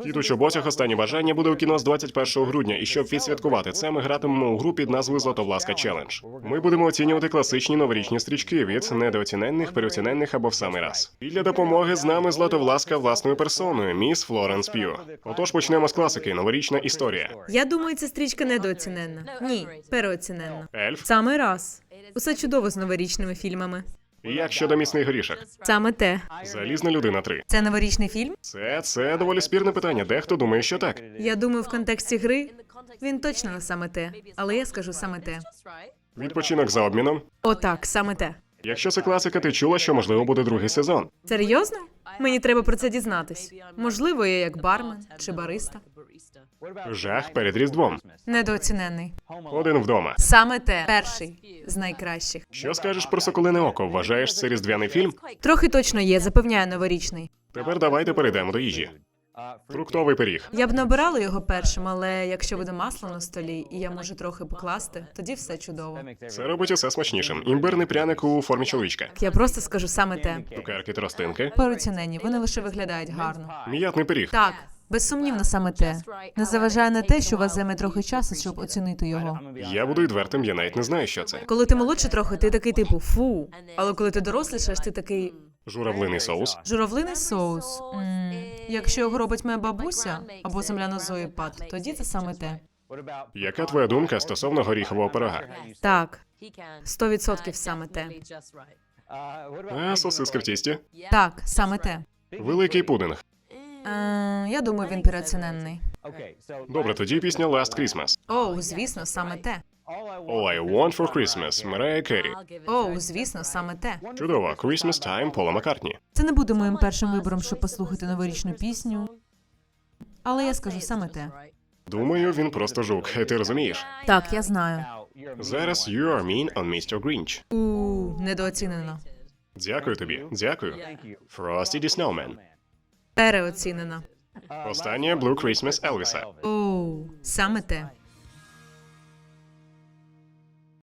Кіт у останнє бажання буде у кіно з 21 грудня, і щоб відсвяткувати це, ми гратимемо у групі під назвою Златовласка Челендж. Ми будемо оцінювати класичні новорічні стрічки від недооціненних, переоціненних або в самий раз. І для допомоги з нами Златовласка власною персоною, міс Флоренс П'ю. Отож почнемо з класики. Новорічна історія. Я думаю, ця стрічка недооціненна. Ні, переоціненна. Ельф. Саме раз. Усе чудово з новорічними фільмами. Як щодо міцний горішок? Саме те. Залізна людина 3. Це новорічний фільм? Це це доволі спірне питання. Дехто думає, що так. Я думаю, в контексті гри він точно не саме те, але я скажу саме те. Відпочинок за обміном. Отак, саме те. Якщо це класика, ти чула, що можливо буде другий сезон. Серйозно? Мені треба про це дізнатись. Можливо, я як бармен чи бариста. Жах перед різдвом. Недооцінений. Один вдома. Саме те. Перший з найкращих. Що скажеш про соколине око? Вважаєш це різдвяний фільм? Трохи точно є, запевняю, новорічний. Тепер давайте перейдемо до їжі. Фруктовий пиріг. Я б не обирала його першим, але якщо буде масло на столі, і я можу трохи покласти, тоді все чудово. Це робить усе смачнішим. Імбирний пряник у формі чоловічка. Я просто скажу саме те. Цукерки тростинки. Переоцінені, вони лише виглядають гарно. М'ятний пиріг. Так, безсумнівно саме те. Не заважає на те, що у вас займе трохи часу, щоб оцінити його. Я буду відвертим, я навіть не знаю, що це. Коли ти молодший трохи, ти такий типу фу. Але коли ти дорослішаєш, ти такий Журавлиний соус. журавлиний соус. м якщо його робить моя бабуся або земляна Зоїпад, тоді це саме те. Яка твоя думка стосовно горіхового пирога? Так, 100% саме те. А сосиски в тісті? Так, саме те. Великий пудинг. Е, я думаю, він переоцінений. Добре, тоді пісня Last Christmas. Оу, звісно, саме те. All I want for Christmas. Mariah Carey. Оу, звісно, саме те. Чудово. Christmas Time Пола Маккартні. Це не буде моїм першим вибором, щоб послухати новорічну пісню. Але я скажу саме те. Думаю, він просто жук. Ти розумієш? Так, я знаю. Зараз you are mean on Mr. Grinch. У недооцінено. Дякую тобі. Дякую. Frosty the Snowman. Переоцінено. Останнє Blue Christmas Елвіса. Оу, саме те.